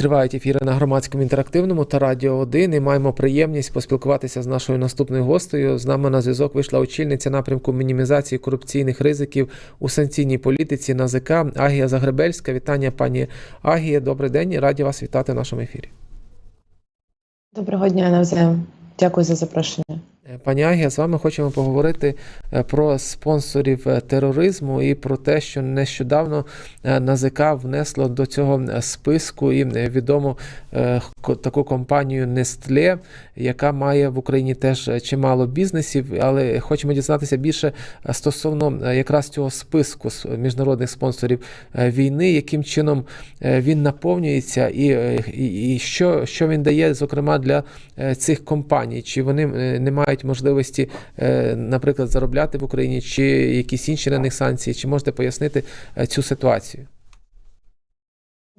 Тривають ефіри на громадському інтерактивному та радіо 1 і маємо приємність поспілкуватися з нашою наступною гостею. З нами на зв'язок вийшла очільниця напрямку мінімізації корупційних ризиків у санкційній політиці НАЗК Агія Загребельська. Вітання, пані Агія. Добрий день. Раді вас вітати в нашому ефірі. Доброго дня навзаєм. Дякую за запрошення. Е, Пані Агія, з вами хочемо поговорити е, про спонсорів е, тероризму і про те, що нещодавно НАЗК внесло до цього списку і відому таку компанію Nestle, яка має в Україні теж чимало бізнесів, але хочемо дізнатися більше стосовно якраз цього списку міжнародних спонсорів війни, яким чином він наповнюється, і, і, і що, що він дає, зокрема, для цих компаній, чи вони не мають можливості, наприклад, заробляти в Україні, чи якісь інші на них санкції, чи можете пояснити цю ситуацію?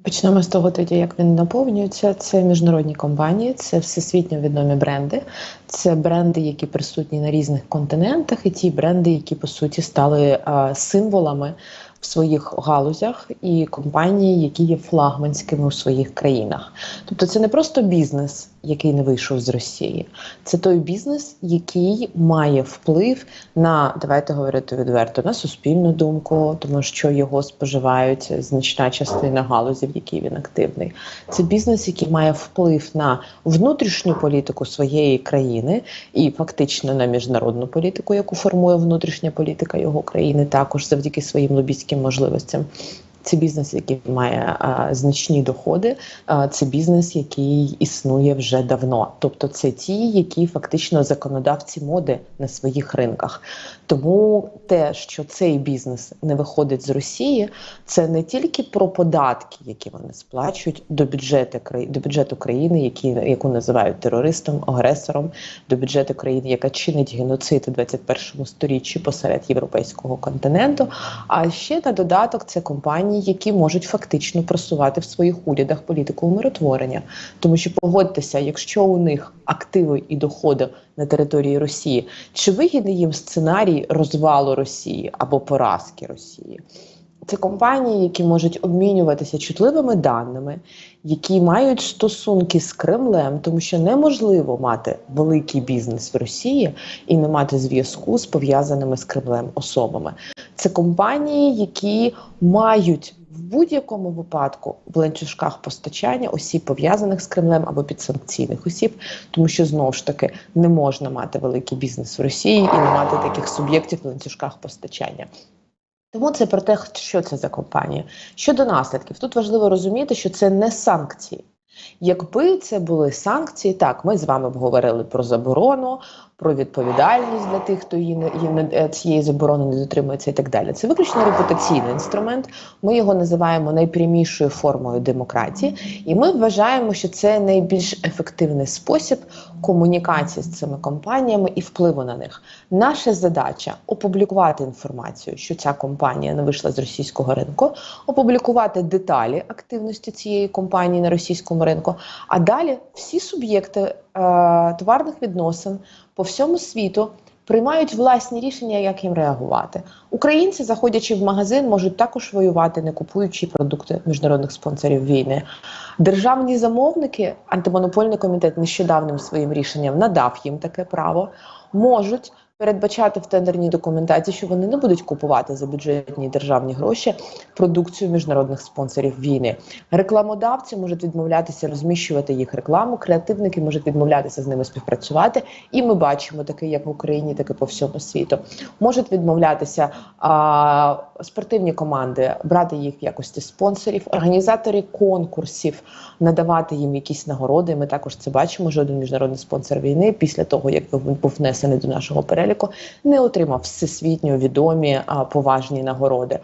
Почнемо з того тоді, як він наповнюється. Це міжнародні компанії, це всесвітньо відомі бренди, це бренди, які присутні на різних континентах, і ті бренди, які по суті стали а, символами в своїх галузях, і компанії, які є флагманськими у своїх країнах. Тобто, це не просто бізнес, який не вийшов з Росії, це той бізнес, який має вплив на давайте говорити відверто на суспільну думку, тому що його споживають значна частина галузі, в якій він активний. Це бізнес, який має вплив на внутрішню політику своєї країни і фактично на міжнародну політику, яку формує внутрішня політика його країни, також завдяки своїм лобійським можливостям. Це бізнес, який має а, значні доходи. А, це бізнес, який існує вже давно. Тобто, це ті, які фактично законодавці моди на своїх ринках. Тому те, що цей бізнес не виходить з Росії, це не тільки про податки, які вони сплачують до бюджету до бюджету країни, які яку називають терористом, агресором, до бюджету країни, яка чинить геноцид у 21 сторіччі посеред європейського континенту. А ще на додаток це компанії, які можуть фактично просувати в своїх урядах політику умиротворення, тому що погодьтеся, якщо у них активи і доходи на території Росії, чи вигідний їм сценарій розвалу Росії або поразки Росії? Це компанії, які можуть обмінюватися чутливими даними, які мають стосунки з Кремлем, тому що неможливо мати великий бізнес в Росії і не мати зв'язку з пов'язаними з Кремлем особами. Це компанії, які мають в будь-якому випадку в ланцюжках постачання осіб пов'язаних з Кремлем або підсанкційних осіб, тому що знову ж таки не можна мати великий бізнес в Росії і не мати таких суб'єктів в ланцюжках постачання. Тому це про те, що це за компанія. Щодо наслідків, тут важливо розуміти, що це не санкції. Якби це були санкції, так ми з вами обговорили про заборону, про відповідальність для тих, хто її не е, цієї заборони не дотримується, і так далі. Це виключно репутаційний інструмент. Ми його називаємо найпрямішою формою демократії, і ми вважаємо, що це найбільш ефективний спосіб комунікації з цими компаніями і впливу на них. Наша задача опублікувати інформацію, що ця компанія не вийшла з російського ринку, опублікувати деталі активності цієї компанії на російському ринку. А далі всі суб'єкти товарних відносин по всьому світу. Приймають власні рішення, як їм реагувати. Українці, заходячи в магазин, можуть також воювати, не купуючи продукти міжнародних спонсорів війни. Державні замовники, антимонопольний комітет нещодавним своїм рішенням надав їм таке право, можуть передбачати в тендерній документації, що вони не будуть купувати за бюджетні державні гроші продукцію міжнародних спонсорів війни. Рекламодавці можуть відмовлятися розміщувати їх рекламу, креативники можуть відмовлятися з ними співпрацювати. І ми бачимо таке, як в Україні, так і по всьому світу. Можуть відмовлятися а, спортивні команди, брати їх в якості спонсорів, організатори конкурсів, надавати їм якісь нагороди. Ми також це бачимо. Жоден міжнародний спонсор війни після того, як він був внесений до нашого переліку, переліку не отримав всесвітньо відомі а, поважні нагороди.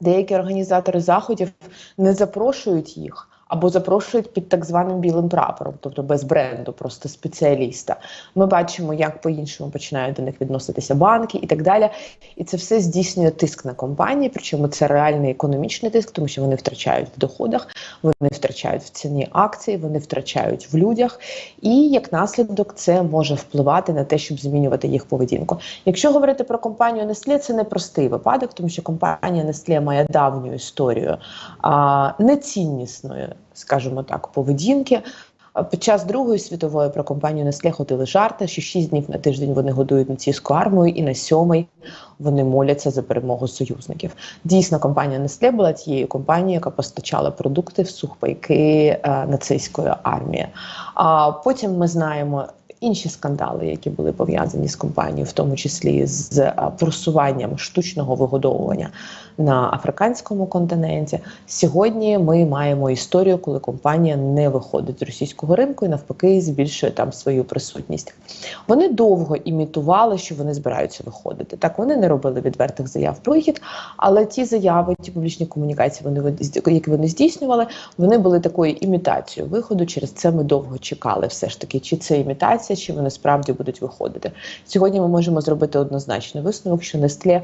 Деякі організатори заходів не запрошують їх або запрошують під так званим білим прапором, тобто без бренду, просто спеціаліста. Ми бачимо, як по-іншому починають до них відноситися банки і так далі. І це все здійснює тиск на компанії, причому це реальний економічний тиск, тому що вони втрачають в доходах, вони втрачають в ціні акцій, вони втрачають в людях, і як наслідок це може впливати на те, щоб змінювати їх поведінку. Якщо говорити про компанію Nestle, це не простий випадок, тому що компанія Nestle має давню історію а, неціннісної скажімо так, поведінки. Під час Другої світової про компанію Nestle ходили жарти, що шість днів на тиждень вони годують нацистську армію, і на сьомий вони моляться за перемогу союзників. Дійсно, компанія Nestle була тією компанією, яка постачала продукти в сухпайки е, нацистської армії. А потім ми знаємо. Інші скандали, які були пов'язані з компанією, в тому числі з е, просуванням штучного вигодовування на африканському континенті. Сьогодні ми маємо історію, коли компанія не виходить з російського ринку і навпаки збільшує там свою присутність. Вони довго імітували, що вони збираються виходити. Так вони не робили відвертих заяв про вихід, але ті заяви, ті публічні комунікації, вони які вони здійснювали, вони були такою імітацією виходу. Через це ми довго чекали. Все ж таки, чи це імітація, чи вони справді будуть виходити. Сьогодні ми можемо зробити однозначний висновок, що Nestle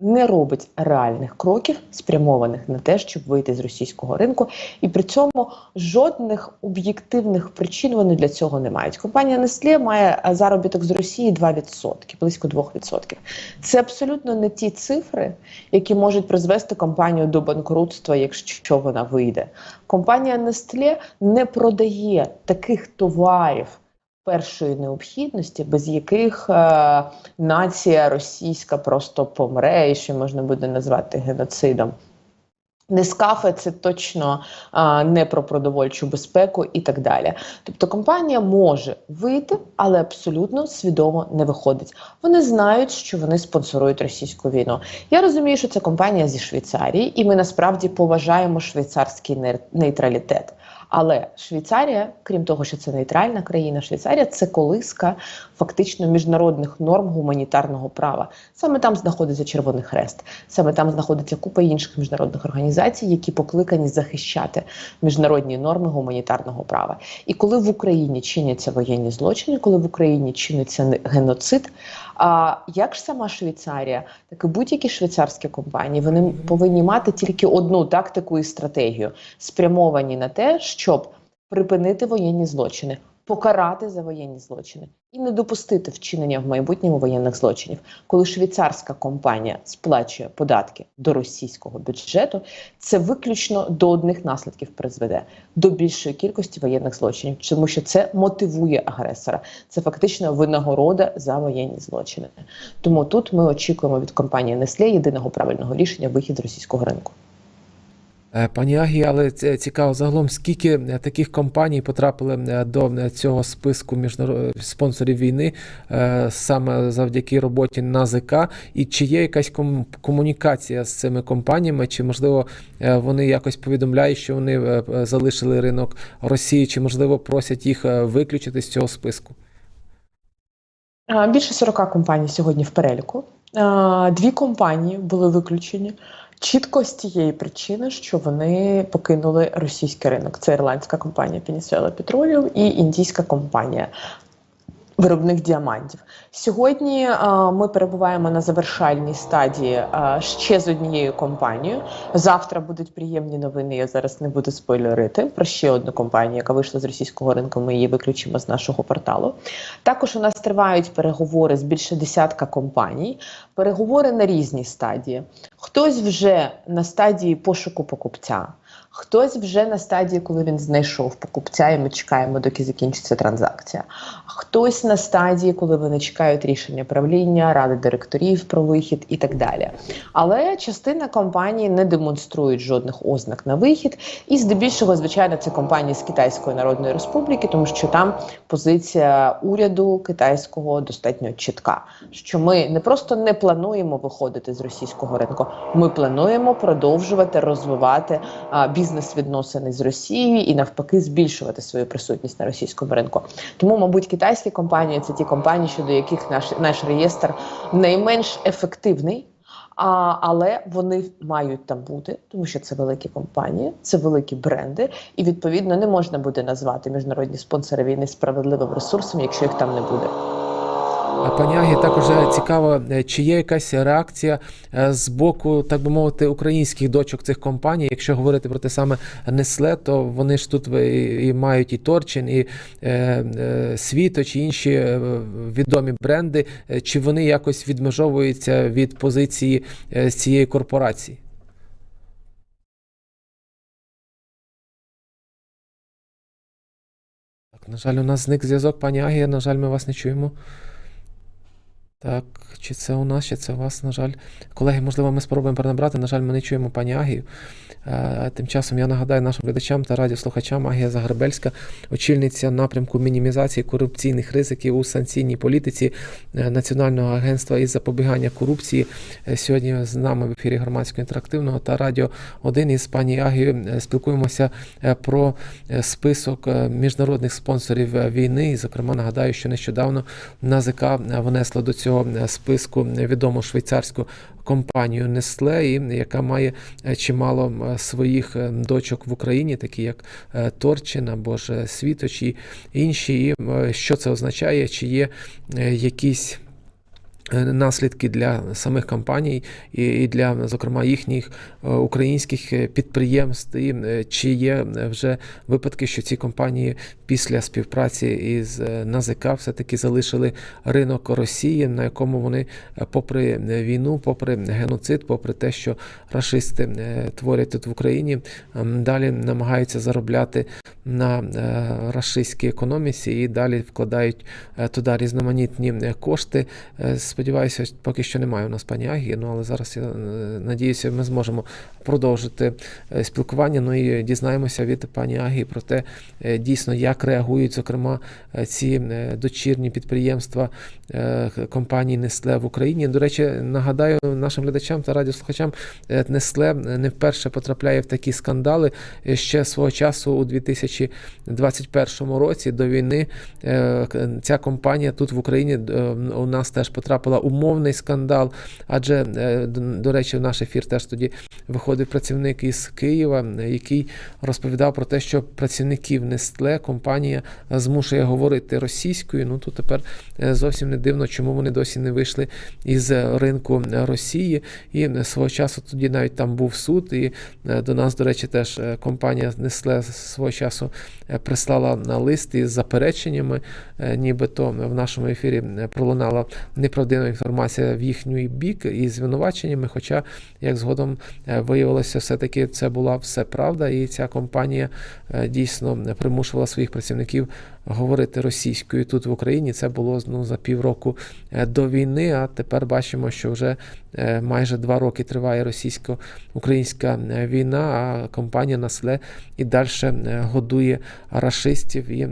не робить реальних кроків, спрямованих на те, щоб вийти з російського ринку, і при цьому жодних об'єктивних причин вони для цього не мають. Компанія Nestle має заробіток з Росії 2%, близько 2%. Це абсолютно не ті цифри, які можуть призвести компанію до банкрутства, якщо вона вийде. Компанія Nestle не продає таких товарів першої необхідності, без яких е, нація російська просто помре, і що можна буде назвати геноцидом. Нескафе це точно а, не про продовольчу безпеку і так далі. Тобто компанія може вийти, але абсолютно свідомо не виходить. Вони знають, що вони спонсорують російську війну. Я розумію, що це компанія зі Швейцарії, і ми насправді поважаємо швейцарський нейтралітет. Але Швейцарія, крім того, що це нейтральна країна, Швейцарія це колиска фактично міжнародних норм гуманітарного права. Саме там знаходиться Червоний Хрест, саме там знаходиться купа інших міжнародних організацій, які покликані захищати міжнародні норми гуманітарного права. І коли в Україні чиняться воєнні злочини, коли в Україні чиниться геноцид. А як ж сама Швейцарія, так і будь-які швейцарські компанії вони повинні мати тільки одну тактику і стратегію, спрямовані на те, щоб припинити воєнні злочини, покарати за воєнні злочини і не допустити вчинення в майбутньому воєнних злочинів. Коли швейцарська компанія сплачує податки до російського бюджету, це виключно до одних наслідків призведе до більшої кількості воєнних злочинів, тому що це мотивує агресора. Це фактично винагорода за воєнні злочини. Тому тут ми очікуємо від компанії Nestle єдиного правильного рішення вихід з російського ринку. Е, пані Агі, але цікаво загалом, скільки е, таких компаній потрапили е, до цього списку міжнародних спонсорів війни саме завдяки роботі НАЗК, і чи є якась комунікація з цими компаніями, чи можливо вони якось повідомляють, що вони залишили ринок Росії, чи можливо просять їх виключити з цього списку? Більше 40 компаній сьогодні в переліку. Дві компанії були виключені. Чітко з тієї причини, що вони покинули російський ринок. Це ірландська компанія Peninsula Petroleum і індійська компанія Виробник діамантів сьогодні а, ми перебуваємо на завершальній стадії а, ще з однією компанією. Завтра будуть приємні новини. Я зараз не буду спойлерити про ще одну компанію, яка вийшла з російського ринку. Ми її виключимо з нашого порталу. Також у нас тривають переговори з більше десятка компаній. Переговори на різні стадії. Хтось вже на стадії пошуку покупця. Хтось вже на стадії, коли він знайшов покупця, і ми чекаємо, доки закінчиться транзакція. Хтось на стадії, коли вони чекають рішення правління, ради директорів про вихід і так далі. Але частина компаній не демонструють жодних ознак на вихід, і здебільшого, звичайно, це компанії з Китайської Народної Республіки, тому що там позиція уряду китайського достатньо чітка. Що ми не просто не плануємо виходити з російського ринку, ми плануємо продовжувати розвивати бізнес бізнес-відносини з Росією і навпаки збільшувати свою присутність на російському ринку. Тому, мабуть, китайські компанії це ті компанії, щодо яких наш наш реєстр найменш ефективний. А, Але вони мають там бути, тому що це великі компанії, це великі бренди, і відповідно не можна буде назвати міжнародні спонсори війни справедливим ресурсом, якщо їх там не буде. Пані Агі, також е, цікаво, е, чи є якась реакція е, з боку, так би мовити, українських дочок цих компаній. Якщо говорити про те саме Несле, то вони ж тут і мають і Торчин, і Світо, чи інші відомі бренди. Чи вони якось відмежовуються від позиції цієї корпорації? на жаль, у нас зник зв'язок, пані Агія. На жаль, ми вас не чуємо. Так, чи це у нас, чи це у вас, на жаль. Колеги, можливо, ми спробуємо перенабрати. На жаль, ми не чуємо пані Агію. Е, Тим часом я нагадаю нашим глядачам та радіослухачам Агія Загребельська, очільниця напрямку мінімізації корупційних ризиків у санкційній політиці е, Національного агентства із запобігання корупції. Е, Сьогодні з нами в ефірі громадського інтерактивного та радіо 1 із пані Агією спілкуємося про список міжнародних спонсорів війни. І, зокрема, нагадаю, що нещодавно НАЗК внесло до цього е, списку відому швейцарську компанію і яка має е, чимало е, своїх дочок в Україні, такі як Торчина Торчин або ж е, Світоч і інші. І що це означає? Чи є якісь наслідки для самих компаній і для, зокрема, їхніх е, українських е, підприємств, і е, чи є е, вже випадки, що ці компанії після співпраці із е, НАЗК все-таки залишили ринок Росії, на якому вони, е, попри е, війну, попри геноцид, попри те, що рашисти е, творять тут в Україні, далі намагаються заробляти на е, рашистській економіці і далі вкладають е, туди різноманітні е, кошти. Е, Сподіваюся, поки що немає у нас пані Агії, ну але зараз я е, надіюся, ми зможемо продовжити е, спілкування. Ну і дізнаємося від пані Агії про те, е, дійсно, як реагують, зокрема, ці дочірні підприємства компанії Nestle в Україні. До речі, нагадаю нашим глядачам та радіослухачам, е, Nestle не вперше потрапляє в такі скандали. Ще свого часу у 2021 році до війни ця компанія тут в Україні у нас теж потрапила умовний скандал. Адже, е, до- речі, в наш ефір теж тоді виходив працівник із Києва, який розповідав про те, що працівників Nestle компанія змушує говорити російською. Ну тут тепер е, зовсім не дивно, чому вони досі не вийшли із ринку Росії. І свого часу тоді навіть там був суд, і е, до нас, до речі, теж компанія Nestle свого часу прислала на лист із запереченнями, нібито в нашому ефірі пролунала неправдива інформація в їхній бік і звинуваченнями. Хоча, як згодом е, виявилося, все-таки це була все правда, і ця компанія е, дійсно примушувала своїх працівників говорити російською тут в Україні. Це було ну, за півроку е, до війни. А тепер бачимо, що вже майже два роки триває російсько-українська війна, а компанія Насле і далі годує рашистів і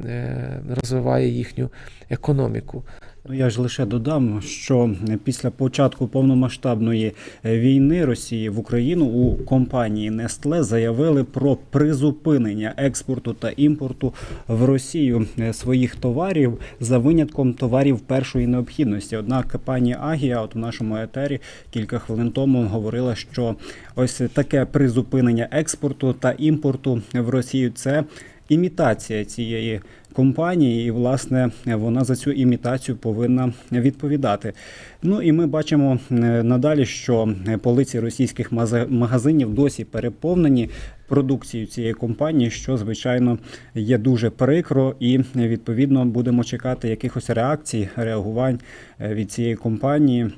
розвиває їхню економіку. Ну, я ж лише додам, що після початку повномасштабної е, війни Росії в Україну у компанії Nestle заявили про призупинення експорту та імпорту в Росію е, своїх товарів за винятком товарів першої необхідності. Однак пані Агія, от в нашому етері кілька хвилин тому говорила, що ось таке призупинення експорту та імпорту в Росію це імітація цієї компанії, і власне вона за цю імітацію повинна відповідати. Ну і ми бачимо е, надалі, що полиці російських магазинів досі переповнені продукцією цієї компанії, що звичайно є дуже прикро, і відповідно будемо чекати якихось реакцій, реагувань е, від цієї компанії,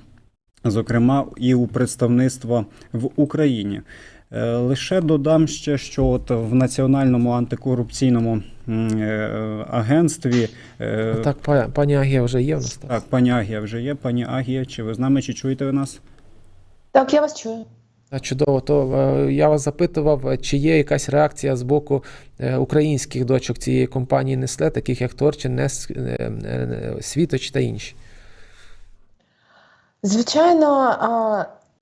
зокрема і у представництва в Україні. Е, Лише додам ще, що от в Національному антикорупційному е, агентстві е, Так, пані Агія вже є в нас. Так. пані Агія вже є. Пані Агія, чи ви з нами, чи чуєте ви нас? Так, я вас чую. Чудово, то я вас запитував, чи є якась реакція з боку українських дочок цієї компанії Nestle, таких як Торчин, Нес, Світоч та інші. Звичайно,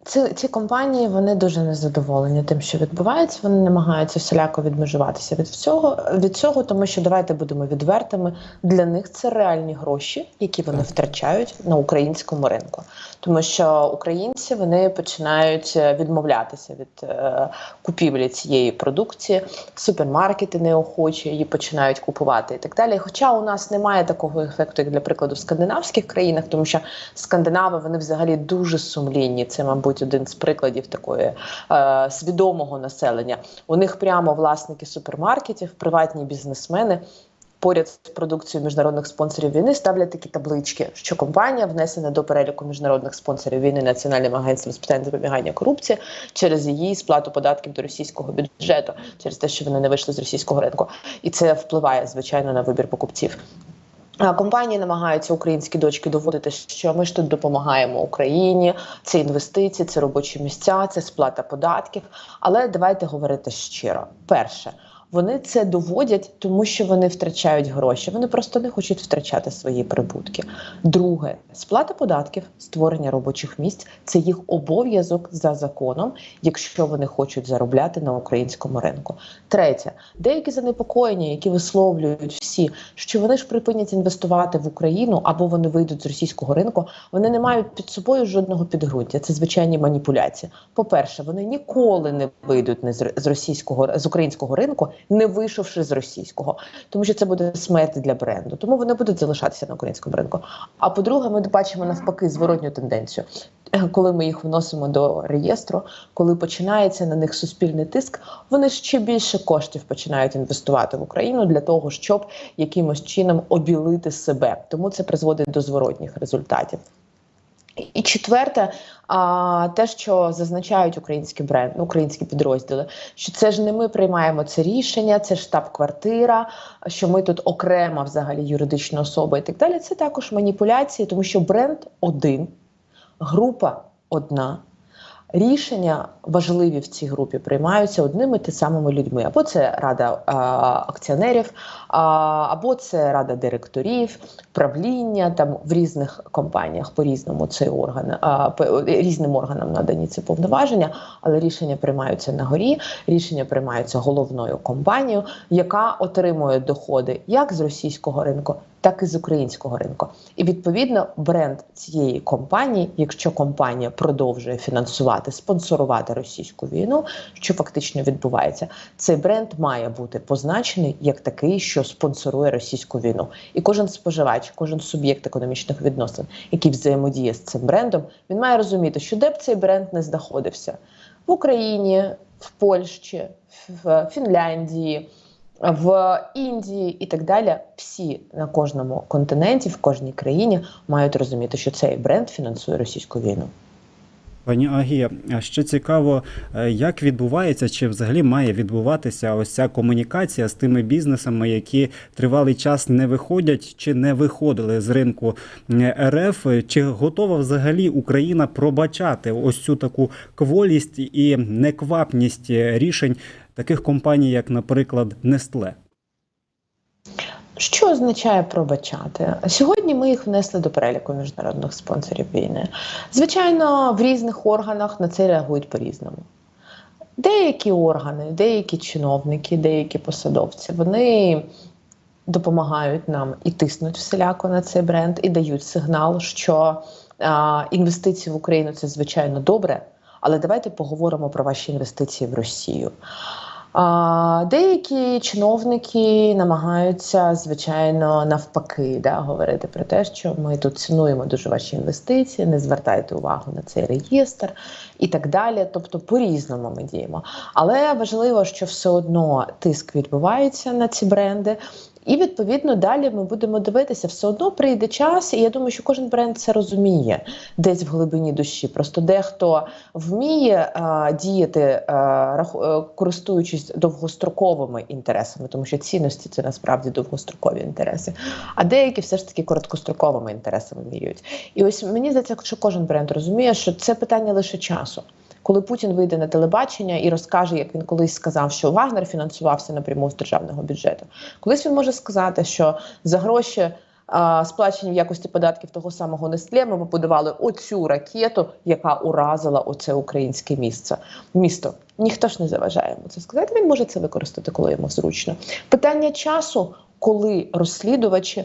ці, ці компанії вони дуже незадоволені тим, що відбувається. Вони намагаються всіляко відмежуватися від всього від цього, тому що давайте будемо відвертими. Для них це реальні гроші, які вони втрачають на українському ринку. Тому що українці вони починають е, відмовлятися від е, купівлі цієї продукції, супермаркети неохоче її починають купувати і так далі. Хоча у нас немає такого ефекту, як для прикладу в скандинавських країнах, тому що скандинави вони взагалі дуже сумлінні. Це, мабуть, один з прикладів такої е, свідомого населення. У них прямо власники супермаркетів, приватні бізнесмени. поряд з продукцією міжнародних спонсорів війни ставлять такі таблички, що компанія внесена до переліку міжнародних спонсорів війни Національним агентством з питань запобігання корупції через її сплату податків до російського бюджету, через те, що вони не вийшли з російського ринку, і це впливає звичайно на вибір покупців. Компанії намагаються українські дочки доводити, що ми ж тут допомагаємо Україні. Це інвестиції, це робочі місця, це сплата податків. Але давайте говорити щиро. Перше, вони це доводять, тому що вони втрачають гроші. Вони просто не хочуть втрачати свої прибутки. Друге, сплата податків, створення робочих місць це їх обов'язок за законом, якщо вони хочуть заробляти на українському ринку. Третє, деякі занепокоєння, які висловлюють всі, що вони ж припинять інвестувати в Україну або вони вийдуть з російського ринку. Вони не мають під собою жодного підґрунтя. Це звичайні маніпуляції. По-перше, вони ніколи не вийдуть з російського з українського ринку, не вийшовши з російського, тому що це буде смерть для бренду. Тому вони будуть залишатися на українському ринку. А по-друге, ми бачимо навпаки зворотню тенденцію. Коли ми їх вносимо до реєстру, коли починається на них суспільний тиск, вони ще більше коштів починають інвестувати в Україну для того, щоб якимось чином обілити себе. Тому це призводить до зворотніх результатів. І четверте, а, те, що зазначають українські бренд, українські підрозділи, що це ж не ми приймаємо це рішення, це штаб-квартира, що ми тут окрема взагалі юридична особа і так далі. Це також маніпуляції, тому що бренд один, група одна. Рішення важливі в цій групі приймаються одними і самими людьми. Або це рада а, акціонерів, а, або це рада директорів, правління там в різних компаніях по різному цей орган а, по, різним органам надані ці повноваження, але рішення приймаються на горі. Рішення приймаються головною компанією, яка отримує доходи як з російського ринку, так і з українського ринку. І відповідно бренд цієї компанії, якщо компанія продовжує фінансувати, спонсорувати російську війну, що фактично відбувається, цей бренд має бути позначений як такий, що спонсорує російську війну. І кожен споживач, кожен суб'єкт економічних відносин, який взаємодіє з цим брендом, він має розуміти, що де б цей бренд не знаходився в Україні, в Польщі, в Фінляндії в Індії і так далі, всі на кожному континенті, в кожній країні мають розуміти, що цей бренд фінансує російську війну. Пані Агія, ще цікаво, е, як відбувається, чи взагалі має відбуватися ось ця комунікація з тими бізнесами, які тривалий час не виходять чи не виходили з ринку РФ? Чи готова взагалі Україна пробачати ось цю таку кволість і неквапність рішень таких компаній, як, наприклад, Нестле? Що означає пробачати? Сьогодні ми їх внесли до переліку міжнародних спонсорів війни. Звичайно, в різних органах на це реагують по-різному. Деякі органи, деякі чиновники, деякі посадовці, вони допомагають нам і тиснуть всіляко на цей бренд, і дають сигнал, що а, інвестиції в Україну це звичайно добре. Але давайте поговоримо про ваші інвестиції в Росію. Деякі чиновники намагаються, звичайно, навпаки, да, говорити про те, що ми тут цінуємо дуже ваші інвестиції, не звертайте увагу на цей реєстр і так далі. Тобто, по-різному ми діємо. Але важливо, що все одно тиск відбувається на ці бренди. І відповідно далі ми будемо дивитися, все одно прийде час, і я думаю, що кожен бренд це розуміє десь в глибині душі. Просто дехто вміє а, діяти, а, раху, користуючись довгостроковими інтересами, тому що цінності це насправді довгострокові інтереси. А деякі все ж таки короткостроковими інтересами міряють. І ось мені здається, що кожен бренд розуміє, що це питання лише часу коли Путін вийде на телебачення і розкаже, як він колись сказав, що Вагнер фінансувався напряму з державного бюджету. Колись він може сказати, що за гроші. Сплачені в якості податків того самого Нестле ми побудували оцю ракету, яка уразила оце українське місце. Місто ніхто ж не заважає йому це сказати. Він може це використати, коли йому зручно. Питання часу, коли розслідувачі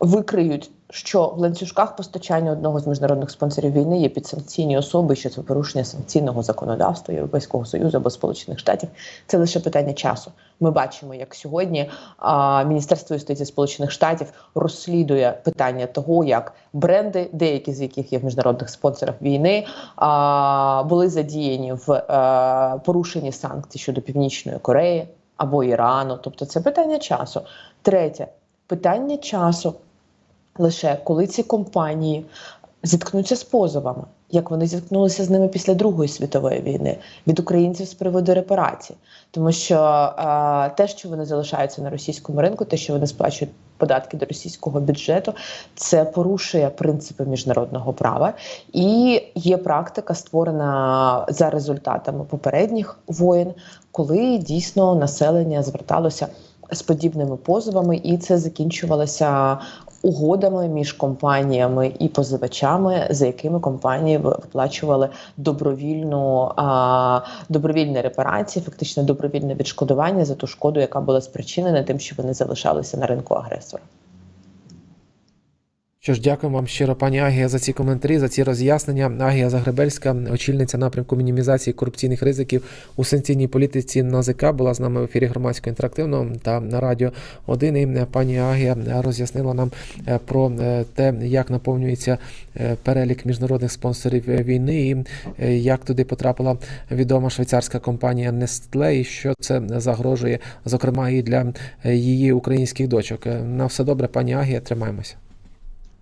викриють що в ланцюжках постачання одного з міжнародних спонсорів війни є підсанкційні особи, що це порушення санкційного законодавства Європейського союзу або Сполучених Штатів. Це лише питання часу. Ми бачимо, як сьогодні а, Міністерство юстиції Сполучених Штатів розслідує питання того, як бренди, деякі з яких є в міжнародних спонсорах війни, а, були задіяні в а, порушенні санкцій щодо Північної Кореї або Ірану. Тобто, це питання часу. Третє Питання часу лише коли ці компанії зіткнуться з позовами, як вони зіткнулися з ними після Другої світової війни від українців з приводу репарацій, тому що е, те, що вони залишаються на російському ринку, те, що вони сплачують податки до російського бюджету, це порушує принципи міжнародного права. І є практика, створена за результатами попередніх воєн, коли дійсно населення зверталося з подібними позовами, і це закінчувалося угодами між компаніями і позивачами, за якими компанії виплачували добровільну а, добровільні репарації, фактично добровільне відшкодування за ту шкоду, яка була спричинена тим, що вони залишалися на ринку агресора. Що ж, дякую вам щиро, пані Агія, за ці коментарі, за ці роз'яснення. Агія Загребельська, очільниця напрямку мінімізації корупційних ризиків у санкційній політиці НАЗК, була з нами в ефірі громадського інтерактивного та на радіо 1. І пані Агія роз'яснила нам е, про е, те, як наповнюється е, перелік міжнародних спонсорів війни, і е, як туди потрапила відома швейцарська компанія Nestle, і що це загрожує, зокрема, і для е, її українських дочок. Е, На все добре, пані Агія, тримаємося.